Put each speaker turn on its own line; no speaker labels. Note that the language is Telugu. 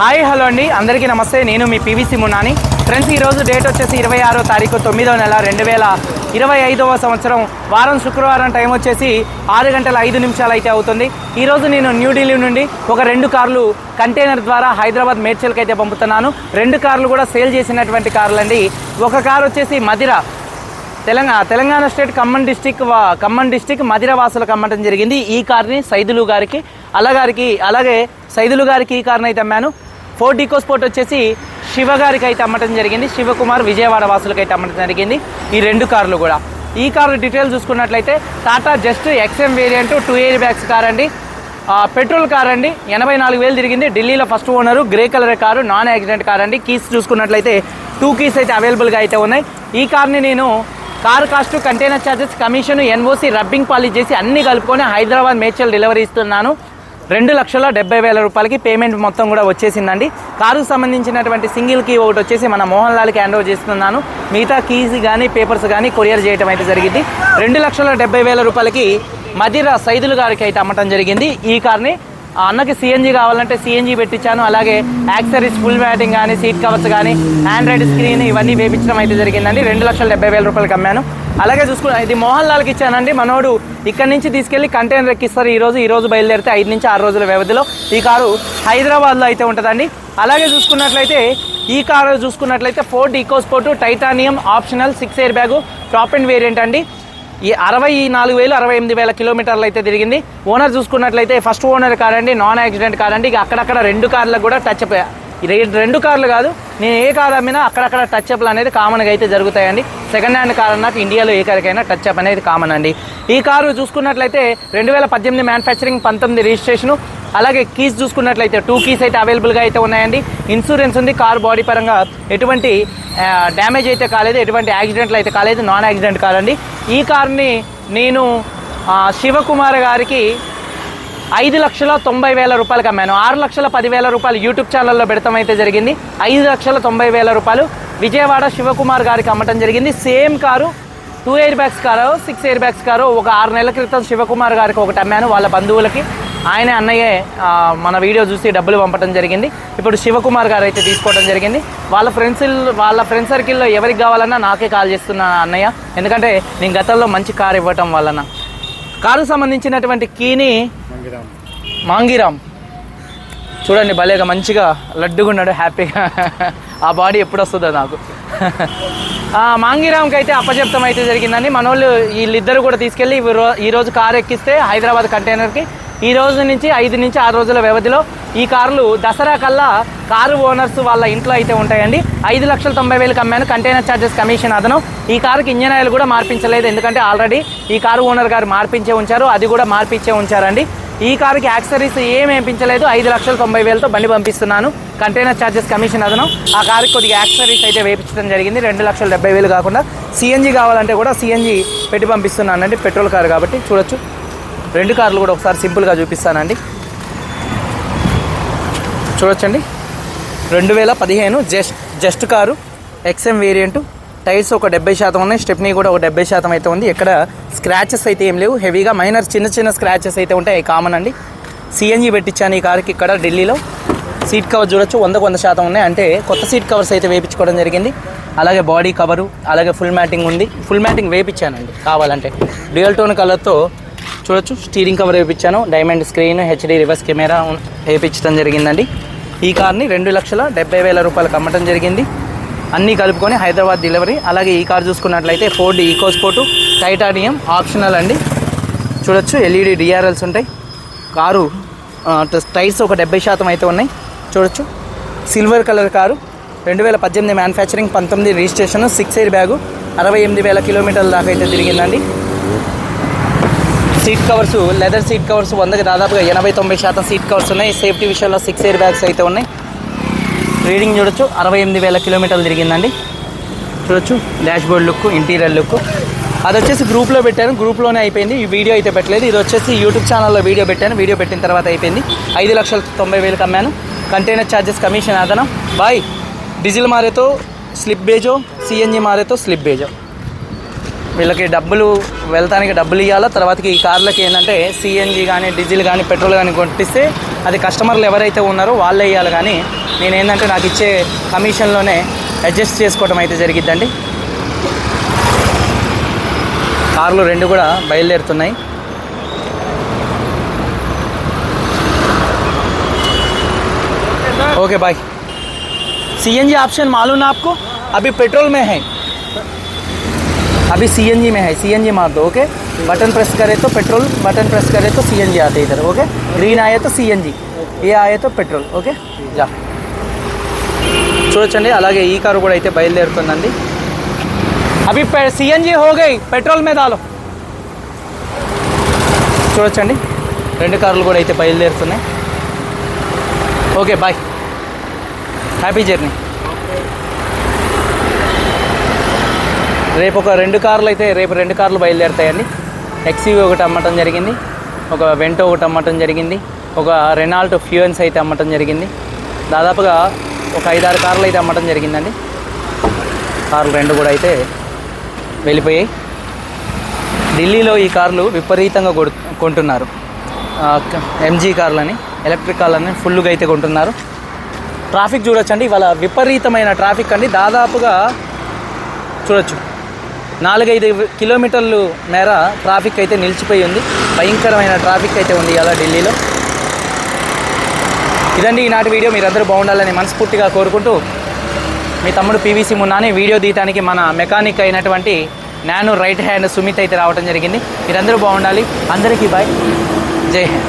హాయ్ హలో అండి. అందరికీ నమస్తే. నేను మీ పీవీసీ మున్నాని. ఫ్రెండ్స్ ఈరోజు డేట్ వచ్చేసి ఇరవై ఆరో తారీఖు తొమ్మిదో నెల రెండు వేల ఇరవై ఐదవ సంవత్సరం. వారం శుక్రవారం టైం వచ్చేసి ఆరు గంటల ఐదు నిమిషాలు అయితే అవుతుంది. ఈరోజు నేను న్యూఢిల్లీ నుండి ఒక రెండు కార్లు కంటైనర్ ద్వారా హైదరాబాద్ మేడ్చల్కి అయితే పంపుతున్నాను. రెండు కార్లు కూడా సేల్ చేసినటువంటి కార్లు అండి ఒక కార్ వచ్చేసి Madhira Telangana Telangana state Khammam district Khammam district Madhira వాసులకు అమ్మటం జరిగింది. ఈ కార్ని సైదులు గారికి అలగారికి అలాగే సైదులు గారికి ఈ కార్ని అయితే అమ్మాను. ఫోర్ డీకో స్పోర్ట్ వచ్చేసి శివగారికి అయితే అమ్మటం జరిగింది. శివకుమార్ విజయవాడ వాసులకు అయితే అమ్మటం జరిగింది. ఈ రెండు కార్లు కూడా. ఈ కారు డీటెయిల్ చూసుకున్నట్లయితే Tata just XM variant two air bags car అండి. పెట్రోల్ కార్ అండి. ఎనభై నాలుగు వేలు తిరిగింది. ఢిల్లీలో first owner grey colour car non accident car అండి. కీస్ చూసుకున్నట్లయితే టూ కీస్ అయితే అవైలబుల్గా అయితే ఉన్నాయి. ఈ కార్ని నేను car cost container charges commission NOC rubbing polish చేసి అన్ని కలుపుకొని హైదరాబాద్ మేడ్చల్ డెలివరీ ఇస్తున్నాను. రెండు లక్షల డెబ్బై వేల రూపాయలకి పేమెంట్ మొత్తం కూడా వచ్చేసిందండి. కారుకు సంబంధించినటువంటి సింగిల్ కీ ఒకటి వచ్చేసి మన మోహన్ లాల్కి హ్యాండ్ ఓవర్ చేస్తున్నాను. మిగతా కీస్ కానీ పేపర్స్ కానీ కొరియర్ చేయడం అయితే జరిగింది. రెండు లక్షల డెబ్బై వేల రూపాయలకి మధిర సైదులు గారికి అయితే అమ్మటం జరిగింది. ఈ కార్ని ఆ అన్నకి సిఎన్జి కావాలంటే సిఎన్జి పెట్టించాను. అలాగే యాక్సరీస్ ఫుల్ మ్యాటింగ్ కానీ సీట్ కవర్స్ కానీ ఆండ్రాయిడ్ స్క్రీన్ ఇవన్నీ వేపించడం అయితే జరిగిందండి. రెండు లక్షల డెబ్బై వేల రూపాయలకి అమ్మాను. అలాగే చూసుకున్నాం ఇది మోహన్ లాల్కి ఇచ్చానండి. మనోడు ఇక్కడి నుంచి తీసుకెళ్ళి కంటైనర్ ఎక్కిస్తారు. ఈ రోజు ఈ రోజు బయలుదేరితే ఐదు నుంచి ఆరు రోజుల వ్యవధిలో ఈ కారు హైదరాబాద్లో అయితే ఉంటుందండి. అలాగే చూసుకున్నట్లయితే ఈ కారు చూసుకున్నట్లయితే Ford EcoSport titanium optional six air bag top and variant అండి. ఈ అరవై నాలుగు వేలు అరవై ఎనిమిది వేల కిలోమీటర్లు అయితే తిరిగింది. ఓనర్ చూసుకున్నట్లయితే ఫస్ట్ ఓనర్ కారండి నాన్ యాక్సిడెంట్ కారండి ఇక అక్కడక్కడ రెండు కార్లకు కూడా టచ్ రెండు కార్లు కాదు నేను ఏ కార్ అమ్మినా అక్కడక్కడ టచ్ అప్లు అనేది కామన్గా అయితే జరుగుతాయండి. సెకండ్ హ్యాండ్ కార్ అన్నాక ఇండియాలో ఏ కారుకైనా టచ్ అప్ అనేది కామన్ అండి. ఈ కారు చూసుకున్నట్లయితే రెండు వేల పద్దెనిమిది మ్యానుఫ్యాక్చరింగ్ పంతొమ్మిది రిజిస్ట్రేషను అలాగే కీస్ చూసుకున్నట్లయితే టూ కీస్ అయితే అవైలబుల్గా అయితే ఉన్నాయండి. ఇన్సూరెన్స్ ఉంది కార్ బాడీ పరంగా ఎటువంటి డ్యామేజ్ అయితే కాలేదు ఎటువంటి యాక్సిడెంట్లు అయితే కాలేదు నాన్ యాక్సిడెంట్ కార్ ఈ కార్ని నేను శివకుమార్ గారికి ఐదు లక్షల తొంభై వేల రూపాయలకి అమ్మాను. ఆరు లక్షల పదివేల రూపాయలు యూట్యూబ్ ఛానల్లో పెడతాం అయితే జరిగింది. ఐదు లక్షల తొంభై వేల రూపాయలు విజయవాడ శివకుమార్ గారికి అమ్మటం జరిగింది. Same car two air bags car six air bags car ఒక ఆరు నెలల క్రితం శివకుమార్ గారికి ఒకటి అమ్మాను. వాళ్ళ బంధువులకి ఆయనే అన్నయ్యే మన వీడియో చూసి డబ్బులు పంపడం జరిగింది. ఇప్పుడు శివకుమార్ గారు అయితే తీసుకోవడం జరిగింది. వాళ్ళ ఫ్రెండ్స్ వాళ్ళ ఫ్రెండ్ సర్కిల్లో ఎవరికి కావాలన్నా నాకే కాల్ చేస్తున్నా అన్నయ్య. ఎందుకంటే నేను గతంలో మంచి కారు ఇవ్వటం వలన. కారుకు సంబంధించినటువంటి కీని మాంగిరామ్ చూడండి భలేగా మంచిగా లడ్డుగా ఉన్నాడు హ్యాపీగా. ఆ బాడీ ఎప్పుడు వస్తుందో నాకు. ఆ మాంగిరామ్కి అయితే అప్పచెప్తం అయితే జరిగిందండి. మనోళ్ళు వీళ్ళిద్దరు కూడా తీసుకెళ్ళి ఈ రోజు కారు ఎక్కిస్తే హైదరాబాద్ కంటైనర్కి ఈ రోజు నుంచి ఐదు నుంచి ఆరు రోజుల వ్యవధిలో ఈ కార్లు దసరా కల్లా కారు ఓనర్స్ వాళ్ళ ఇంట్లో అయితే ఉంటాయండి. ఐదు లక్షల తొంభై వేలకు అమ్మాను కంటైనర్ ఛార్జెస్ కమిషన్ అదనం. ఈ కారుకి ఇంజన్ ఆయిల్ కూడా మార్పించలేదు. ఎందుకంటే ఆల్రెడీ ఈ కారు ఓనర్ గారు మార్పించే ఉంచారు. అది కూడా మార్పించే ఉంచారండి. ఈ కారుకి యాక్సరీస్ ఏం వేయించలేదు. ఐదు లక్షల తొంభై వేలతో బండి పంపిస్తున్నాను. కంటైనర్ ఛార్జెస్ కమిషన్ అదనం. ఆ కారుకి కొద్దిగా యాక్సరీస్ అయితే వేయించడం జరిగింది. రెండు లక్షల డెబ్బై వేలు కాకుండా. సిఎన్జి కావాలంటే కూడా సిఎన్జి పెట్టి పంపిస్తున్నాను అండి పెట్రోల్ కారు కాబట్టి చూడొచ్చు. రెండు కార్లు కూడా ఒకసారి సింపుల్గా చూపిస్తానండి. చూడొచ్చండి. రెండు వేల పదిహేను just just car XM variant tyres ఒక డెబ్బై శాతం ఉన్నాయి స్టెప్నీ కూడా ఒక డెబ్బై శాతం అయితే ఉంది. ఇక్కడ స్క్రాచెస్ అయితే ఏం లేవు. హెవీగా మైనర్ చిన్న చిన్న స్క్రాచెస్ అయితే ఉంటాయి అవి కామన్ అండి. సిఎన్జీ పెట్టించాను ఈ కార్కి ఇక్కడ ఢిల్లీలో. సీట్ కవర్ చూడొచ్చు వందకు వంద శాతం ఉన్నాయి. అంటే కొత్త సీట్ కవర్స్ అయితే వేయించుకోవడం జరిగింది. అలాగే బాడీ కవరు అలాగే ఫుల్ మ్యాటింగ్ ఉంది. ఫుల్ మ్యాటింగ్ వేయించానండి కావాలంటే. డ్యూయల్ టోన్ కలర్తో చూడొచ్చు. స్టీరింగ్ కవర్ వేయించాను diamond screen HD reverse camera వేయించడం జరిగిందండి. ఈ కార్ని రెండు లక్షల డెబ్బై వేల రూపాయలకు అమ్మటం జరిగింది. అన్నీ కలుపుకొని హైదరాబాద్ డెలివరీ. అలాగే ఈ కార్ చూసుకున్నట్లయితే Ford EcoSport titanium optional అండి. చూడొచ్చు ఎల్ఈడి డిఆర్ఎల్స్ ఉంటాయి. కారు టైర్స్ ఒక డెబ్బై శాతం అయితే ఉన్నాయి. చూడొచ్చు. సిల్వర్ కలర్ కారు రెండు వేల పద్దెనిమిది మ్యానుఫ్యాక్చరింగ్ పంతొమ్మిది రిజిస్ట్రేషన్ సిక్స్ ఎయిర్ బ్యాగు అరవై ఎనిమిది వేల కిలోమీటర్ల దాకా అయితే తిరిగిందండి. Seat covers leather seat covers వందకి దాదాపుగా ఎనభై తొంభై శాతం సీట్ కవర్స్ ఉన్నాయి. సేఫ్టీ విషయంలో సిక్స్ ఎయిర్ బ్యాగ్స్ అయితే ఉన్నాయి. రీడింగ్ చూడొచ్చు. అరవై ఎనిమిది వేల కిలోమీటర్లు తిరిగిందండి. చూడొచ్చు. Dash board look interior look. అది వచ్చేసి గ్రూప్లో పెట్టాను. గ్రూప్లోనే అయిపోయింది. ఈ వీడియో అయితే పెట్టలేదు. ఇది వచ్చేసి యూట్యూబ్ ఛానల్లో వీడియో పెట్టాను. వీడియో పెట్టిన తర్వాత అయిపోయింది. ఐదు లక్షల తొంభై వేలకు అమ్మాను. కంటైనర్ ఛార్జెస్ కమిషన్ అదనం. బాయ్. డీజిల్ మారేతో స్లిప్ బేజో సిఎన్జి మారేతో స్లిప్ బేజో. వీళ్ళకి డబ్బులు వెళ్తానికి డబ్బులు ఇవ్వాలా తర్వాతకి ఈ కార్లకి ఏంటంటే సిఎన్జి కానీ డీజిల్ కానీ పెట్రోల్ కానీ కొట్టిస్తే అది కస్టమర్లు ఎవరైతే ఉన్నారో వాళ్ళే ఇవ్వాలి కానీ నేను ఏంటంటే నాకు ఇచ్చే కమిషన్లోనే అడ్జస్ట్ చేసుకోవడం అయితే జరిగిద్దండి కార్లు రెండు కూడా బయలుదేరుతున్నాయి ओके बाय सीएनजी ऑप्शन मालूम ना आपको अभी पेट्रोल में है अभी सीएनजी में है सीएनजी मार दो ओके बटन प्रेस करे तो पेट्रोल बटन प्रेस करे तो सीएनजी आते इधर ओके ग्रीन आए तो सीएनजी ये आए तो పెట్రోల్ ఓకే జా చూడొచ్చండి అలాగే ఈ కారు కూడా అయితే బయలుదేరుతుందండి అవి సిఎన్జి హోగై పెట్రోల్ మీద దాలో చూడొచ్చండి రెండు కార్లు కూడా అయితే బయలుదేరుతున్నాయి ఓకే బాయ్ హ్యాపీ జర్నీ రేపు ఒక రెండు కార్లు అయితే రేపు రెండు కార్లు బయలుదేరుతాయండి. ఎక్సీవీ ఒకటి అమ్మటం జరిగింది ఒక వెంటో ఒకటి అమ్మటం జరిగింది ఒక రెనాల్ట్ ఫ్యూయన్స్ అయితే అమ్మటం జరిగింది. దాదాపుగా ఒక ఐదారు కార్లు అయితే అమ్మటం జరిగిందండి. కార్లు రెండు కూడా అయితే వెళ్ళిపోయాయి. ఢిల్లీలో ఈ కార్లు విపరీతంగా కొడు కొంటున్నారు. ఎంజీ కార్లని ఎలక్ట్రిక్ కార్లని ఫుల్గా అయితే కొంటున్నారు. ట్రాఫిక్ చూడొచ్చండి ఇవాళ విపరీతమైన ట్రాఫిక్ అండి. దాదాపుగా చూడొచ్చు. నాలుగైదు కిలోమీటర్లు మేర ట్రాఫిక్ అయితే నిలిచిపోయి ఉంది. భయంకరమైన ట్రాఫిక్ అయితే ఉంది ఇలా ఢిల్లీలో. ఇదండి ఈనాటి వీడియో. మీరందరూ బాగుండాలని మనస్ఫూర్తిగా కోరుకుంటూ మీ తమ్ముడు పీవీసీ మున్నాని వీడియో తీయటానికి మన మెకానిక్ అయినటువంటి నాను రైట్ హ్యాండ్ సుమిత్ అయితే రావడం జరిగింది. మీరందరూ బాగుండాలి. అందరికీ బాయ్. జై హింద్.